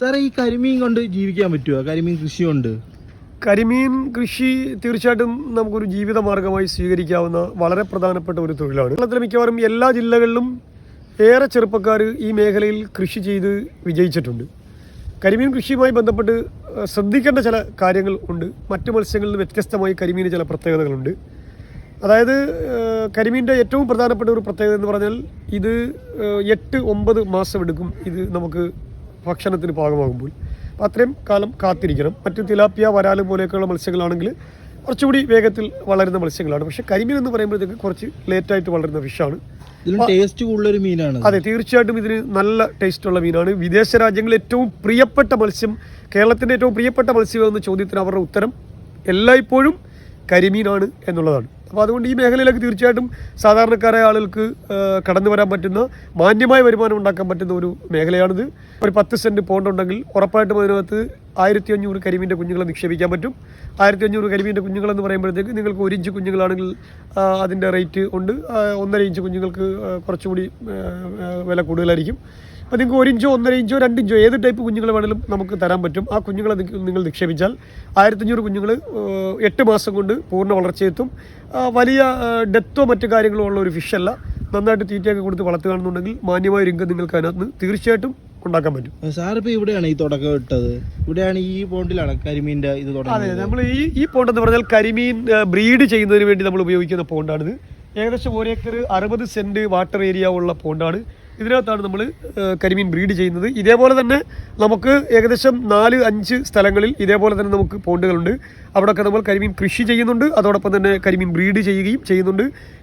സാറേ ഈ കരിമീൻ കൊണ്ട് ജീവിക്കാൻ പറ്റുമോ കരിമീൻ കൃഷി കൊണ്ട് കരിമീൻ കൃഷി തീർച്ചയായിട്ടും നമുക്കൊരു ജീവിത മാർഗമായി സ്വീകരിക്കാവുന്ന വളരെ പ്രധാനപ്പെട്ട ഒരു തൊഴിലാണ്. കേരളത്തിലെ മിക്കവാറും എല്ലാ ജില്ലകളിലും ഏറെ ചെറുപ്പക്കാർ ഈ മേഖലയിൽ കൃഷി ചെയ്ത് വിജയിച്ചിട്ടുണ്ട്. കരിമീൻ കൃഷിയുമായി ബന്ധപ്പെട്ട് ശ്രദ്ധിക്കേണ്ട ചില കാര്യങ്ങൾ ഉണ്ട്. മറ്റു മത്സ്യങ്ങളിൽ നിന്ന് വ്യത്യസ്തമായി കരിമീന് ചില പ്രത്യേകതകളുണ്ട്. അതായത് കരിമീന്റെ ഏറ്റവും പ്രധാനപ്പെട്ട ഒരു പ്രത്യേകത എന്ന് പറഞ്ഞാൽ ഇത് എട്ട് ഒമ്പത് മാസം എടുക്കും ഇത് നമുക്ക് ഭക്ഷണത്തിന് പാകമാകുമ്പോൾ. അപ്പോൾ അത്രയും കാലം കാത്തിരിക്കണം. മറ്റു തിലാപ്പിയ വരാൽ പോലെയൊക്കെയുള്ള മത്സ്യങ്ങളാണെങ്കിൽ കുറച്ചുകൂടി വേഗത്തിൽ വളരുന്ന മത്സ്യങ്ങളാണ്. പക്ഷേ കരിമീൻ എന്ന് പറയുമ്പോഴത്തേക്ക് കുറച്ച് ലേറ്റായിട്ട് വളരുന്ന ഫിഷാണ് ടേസ്റ്റ് കൂടുതലൊരു മീനാണ് അതെ. തീർച്ചയായിട്ടും ഇതിന് നല്ല ടേസ്റ്റ് ഉള്ള മീനാണ്. വിദേശ രാജ്യങ്ങളിൽ ഏറ്റവും പ്രിയപ്പെട്ട മത്സ്യം കേരളത്തിന്റെ ഏറ്റവും പ്രിയപ്പെട്ട മത്സ്യം എന്ന ചോദ്യത്തിന് അവരുടെ ഉത്തരം എല്ലായ്പ്പോഴും കരിമീനാണ് എന്നുള്ളതാണ്. അപ്പോൾ അതുകൊണ്ട് ഈ മേഖലയിലേക്ക് തീർച്ചയായിട്ടും സാധാരണക്കാരായ ആളുകൾക്ക് കടന്നു വരാൻ പറ്റുന്ന മാന്യമായ വരുമാനം ഉണ്ടാക്കാൻ പറ്റുന്ന ഒരു മേഖലയാണിത്. ഒരു പത്ത് സെന്റ് പോണ്ട് ഉണ്ടെങ്കിൽ ഉറപ്പായിട്ടും അതിനകത്ത് ആയിരത്തി അഞ്ഞൂറ് കരിമീന്റെ കുഞ്ഞുങ്ങളെ നിക്ഷേപിക്കാൻ പറ്റും. ആയിരത്തി അഞ്ഞൂറ് കരിമീന്റെ കുഞ്ഞുങ്ങളെന്ന് പറയുമ്പോഴത്തേക്ക് നിങ്ങൾക്ക് ഒരു ഇഞ്ച് കുഞ്ഞുങ്ങളാണെങ്കിൽ അതിന്റെ റേറ്റ് ഉണ്ട്. ഒന്നര ഇഞ്ച് കുഞ്ഞുങ്ങൾക്ക് കുറച്ചുകൂടി വില കൂടുതലായിരിക്കും. അപ്പോൾ നിങ്ങൾക്ക് ഒരു ഇഞ്ചോ ഒന്നര ഇഞ്ചോ രണ്ട് ഇഞ്ചോ ഏത് ടൈപ്പ് കുഞ്ഞുങ്ങൾ വേണമെങ്കിലും നമുക്ക് തരാൻ പറ്റും. ആ കുഞ്ഞുങ്ങളെ നിങ്ങൾ നിക്ഷേപിച്ചാൽ ആയിരത്തഞ്ഞൂറ് കുഞ്ഞുങ്ങൾ എട്ട് മാസം കൊണ്ട് പൂർണ വളർച്ചയെത്തും വലിയ ഡെത്തോ മറ്റു കാര്യങ്ങളോ ഉള്ള ഒരു ഫിഷല്ല നന്നായിട്ട് തീറ്റയൊക്കെ കൊടുത്ത് വളർത്തുകയാണെന്നുണ്ടെങ്കിൽ മാന്യമായ ഇൻകം നിങ്ങൾക്ക് അതിനകത്ത് തീർച്ചയായിട്ടും ഉണ്ടാക്കാൻ പറ്റും. സാർ ഇപ്പൊ ഇവിടെയാണ് ഈ തുടക്കം ഇട്ടത്. ഇവിടെയാണ് ഈ പോണ്ടിലാണ് കരിമീന്റെ ഇത് അതെ നമ്മൾ ഈ ഈ പോണ്ട് എന്ന് പറഞ്ഞാൽ കരിമീൻ ബ്രീഡ് ചെയ്യുന്നതിന് വേണ്ടി നമ്മൾ ഉപയോഗിക്കുന്ന പോണ്ടാണിത്. ഏകദേശം ഒരു ഏക്കർ അറുപത് സെന്റ് വാട്ടർ ഏരിയ ഉള്ള പോണ്ടാണ്. ഇതിനകത്താണ് നമ്മൾ കരിമീൻ ബ്രീഡ് ചെയ്യുന്നത്. ഇതേപോലെ തന്നെ നമുക്ക് ഏകദേശം നാല് അഞ്ച് സ്ഥലങ്ങളിൽ ഇതേപോലെ തന്നെ നമുക്ക് പോണ്ടുകളുണ്ട്. അവിടെയൊക്കെ നമ്മൾ കരിമീൻ കൃഷി ചെയ്യുന്നുണ്ട്. അതോടൊപ്പം തന്നെ കരിമീൻ ബ്രീഡ് ചെയ്യുകയും ചെയ്യുന്നുണ്ട്.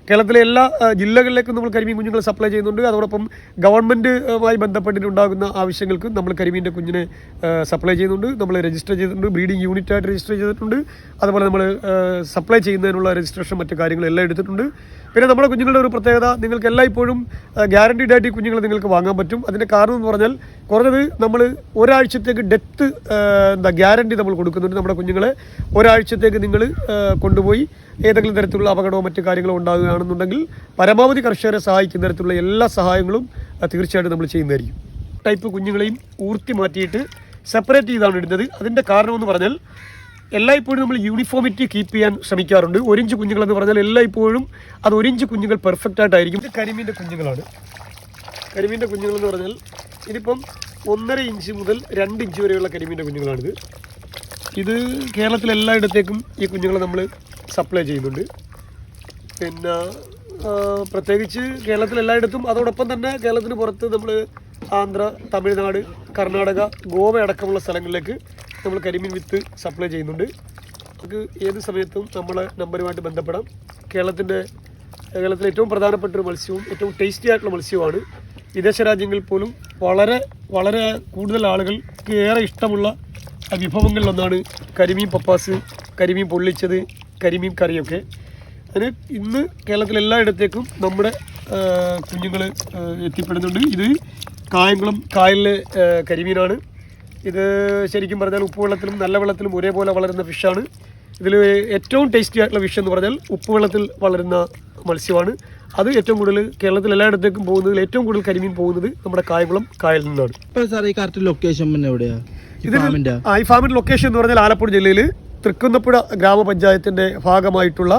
കേരളത്തിലെ എല്ലാ ജില്ലകളിലേക്കും നമ്മൾ കരിമീൻ കുഞ്ഞുങ്ങളെ സപ്ലൈ ചെയ്യുന്നുണ്ട്. അതോടൊപ്പം ഗവൺമെന്റുമായി ബന്ധപ്പെട്ടിട്ടുണ്ടാകുന്ന ആവശ്യങ്ങൾക്ക് നമ്മൾ കരിമീന്റെ കുഞ്ഞിനെ സപ്ലൈ ചെയ്യുന്നുണ്ട്. നമ്മൾ രജിസ്റ്റർ ചെയ്തിട്ടുണ്ട്. ബ്രീഡിംഗ് യൂണിറ്റ് ആയിട്ട് രജിസ്റ്റർ ചെയ്തിട്ടുണ്ട്. അതുപോലെ നമ്മൾ സപ്ലൈ ചെയ്യുന്നതിനുള്ള രജിസ്ട്രേഷൻ മറ്റു കാര്യങ്ങളെല്ലാം എടുത്തിട്ടുണ്ട്. പിന്നെ നമ്മുടെ കുഞ്ഞുങ്ങളുടെ ഒരു പ്രത്യേകത നിങ്ങൾക്ക് എല്ലായ്പ്പോഴും ഗ്യാരണ്ടീഡ് ആയിട്ട് ഈ കുഞ്ഞുങ്ങളെ നിങ്ങൾക്ക് വാങ്ങാൻ പറ്റും. അതിന്റെ കാരണം എന്ന് പറഞ്ഞാൽ കുറഞ്ഞത് നമ്മൾ ഒരാഴ്ചത്തേക്ക് ഡെത്ത് എന്താ ഗ്യാരണ്ടി നമ്മൾ കൊടുക്കുന്നുണ്ട് നമ്മുടെ കുഞ്ഞുങ്ങളെ. ഒരാഴ്ചത്തേക്ക് നിങ്ങൾ കൊണ്ടുപോയി ഏതെങ്കിലും തരത്തിലുള്ള അപകടമോ മറ്റു കാര്യങ്ങളോ ഉണ്ടാകുകയാണെന്നുണ്ടെങ്കിൽ പരമാവധി കർഷകരെ സഹായിക്കുന്ന തരത്തിലുള്ള എല്ലാ സഹായങ്ങളും തീർച്ചയായിട്ടും നമ്മൾ ചെയ്യുന്നതായിരിക്കും. ടൈപ്പ് കുഞ്ഞുങ്ങളെയും ഊർത്തി മാറ്റിയിട്ട് സെപ്പറേറ്റ് ചെയ്താണ് ഇടുന്നത്. അതിന്റെ കാരണമെന്ന് പറഞ്ഞാൽ എല്ലായ്പ്പോഴും നമ്മൾ യൂണിഫോമിറ്റി കീപ്പ് ചെയ്യാൻ ശ്രമിക്കാറുണ്ട്. ഒരിഞ്ച് കുഞ്ഞുങ്ങൾ എന്ന് പറഞ്ഞാൽ എല്ലായ്പ്പോഴും അത് ഒരിഞ്ച് കുഞ്ഞുങ്ങൾ പെർഫെക്റ്റ് ആയിട്ടായിരിക്കും. ഇത് കരിമീന്റെ കുഞ്ഞുങ്ങളാണ്. കരിമീന്റെ കുഞ്ഞുങ്ങൾ എന്ന് പറഞ്ഞാൽ ഇതിപ്പം ഒന്നര ഇഞ്ച് മുതൽ രണ്ട് ഇഞ്ച് വരെയുള്ള കരിമീന്റെ കുഞ്ഞുങ്ങളാണിത്. ഇത് കേരളത്തിൽ എല്ലായിടത്തേക്കും ഈ കുഞ്ഞുങ്ങളെ നമ്മൾ സപ്ലൈ ചെയ്യുന്നുണ്ട്. പിന്നെ പ്രത്യേകിച്ച് കേരളത്തിൽ എല്ലായിടത്തും അതോടൊപ്പം തന്നെ കേരളത്തിന് പുറത്ത് നമ്മൾ ആന്ധ്ര തമിഴ്നാട് കർണാടക ഗോവ അടക്കമുള്ള സ്ഥലങ്ങളിലേക്ക് നമ്മൾ കരിമീൻ വിത്ത് സപ്ലൈ ചെയ്യുന്നുണ്ട്. നമുക്ക് ഏത് സമയത്തും നമ്മളെ നമ്പറുമായിട്ട് ബന്ധപ്പെടാം. കേരളത്തിന്റെ കേരളത്തിലെ ഏറ്റവും പ്രധാനപ്പെട്ട ഒരു മത്സ്യവും ഏറ്റവും ടേസ്റ്റി ആയിട്ടുള്ള മത്സ്യവുമാണ് വിദേശ രാജ്യങ്ങളിൽ പോലും വളരെ വളരെ കൂടുതൽ ആളുകൾക്ക് ഏറെ ഇഷ്ടമുള്ള വിഭവങ്ങളിലൊന്നാണ് കരിമീൻ പപ്പാസ് കരിമീൻ പൊള്ളിച്ചത് കരിമീൻ കറിയൊക്കെ. അതിന് ഇന്ന് കേരളത്തിലെ എല്ലായിടത്തേക്കും നമ്മുടെ കുഞ്ഞുങ്ങൾ എത്തിപ്പെടുന്നുണ്ട്. ഇത് കായംകുളം കായലിലെ കരിമീനാണ്. ഇത് ശരിക്കും പറഞ്ഞാൽ ഉപ്പുവെള്ളത്തിലും നല്ല വെള്ളത്തിലും ഒരേപോലെ വളരുന്ന ഫിഷാണ് ഇതിൽ ഏറ്റവും ടേസ്റ്റി ആയിട്ടുള്ള ഫിഷ് എന്ന് പറഞ്ഞാൽ ഉപ്പുവെള്ളത്തിൽ വളരുന്ന മത്സ്യമാണ്. അത് ഏറ്റവും കൂടുതൽ കേരളത്തിൽ എല്ലായിടത്തേക്കും പോകുന്നതിൽ ഏറ്റവും കൂടുതൽ കരിമീൻ പോകുന്നത് നമ്മുടെ കായംകുളം കായലിൽ നിന്നാണ്. ഈ കറക്റ്റ് ലൊക്കേഷൻ പിന്നെ ഈ ഫാമിന്റെ ലൊക്കേഷൻ എന്ന് പറഞ്ഞാൽ ആലപ്പുഴ ജില്ലയിൽ തൃക്കുന്നപ്പുഴ ഗ്രാമപഞ്ചായത്തിന്റെ ഭാഗമായിട്ടുള്ള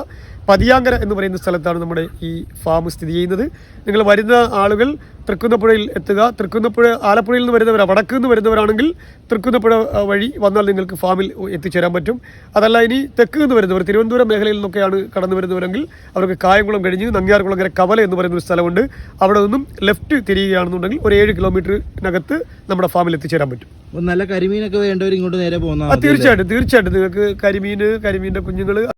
പതിയാങ്കര എന്ന് പറയുന്ന സ്ഥലത്താണ് നമ്മുടെ ഈ ഫാം സ്ഥിതി ചെയ്യുന്നത്. നിങ്ങൾ വരുന്ന ആളുകൾ തൃക്കുന്നപ്പുഴയിൽ എത്തുക. തൃക്കുന്നപ്പുഴ ആലപ്പുഴയിൽ നിന്ന് വരുന്നവരാണ് വടക്ക് നിന്ന് വരുന്നവരാണെങ്കിൽ തൃക്കുന്നപ്പുഴ വഴി വന്നാൽ നിങ്ങൾക്ക് ഫാമിൽ എത്തിച്ചേരാൻ പറ്റും. അതല്ല ഇനി തെക്ക് നിന്ന് വരുന്നവർ തിരുവനന്തപുരം മേഖലയിൽ നിന്നൊക്കെയാണ് കടന്നു വരുന്നവരെങ്കിൽ അവർക്ക് കായംകുളം കഴിഞ്ഞ് നങ്ങ്യാർകുളങ്ങര കവല എന്ന് പറയുന്ന ഒരു സ്ഥലമുണ്ട്. അവിടെ നിന്നും ലെഫ്റ്റ് തിരിയുകയാണെന്നുണ്ടെങ്കിൽ ഒരു ഏഴ് കിലോമീറ്ററിനകത്ത് നമ്മുടെ ഫാമിൽ എത്തിച്ചേരാൻ പറ്റും. നല്ല കരിമീനൊക്കെ വേണ്ടവർ ഇങ്ങോട്ട് നേരെ പോകുന്ന തീർച്ചയായിട്ടും തീർച്ചയായിട്ടും. നിങ്ങൾക്ക് കരിമീൻ കരിമീന്റെ കുഞ്ഞുങ്ങൾ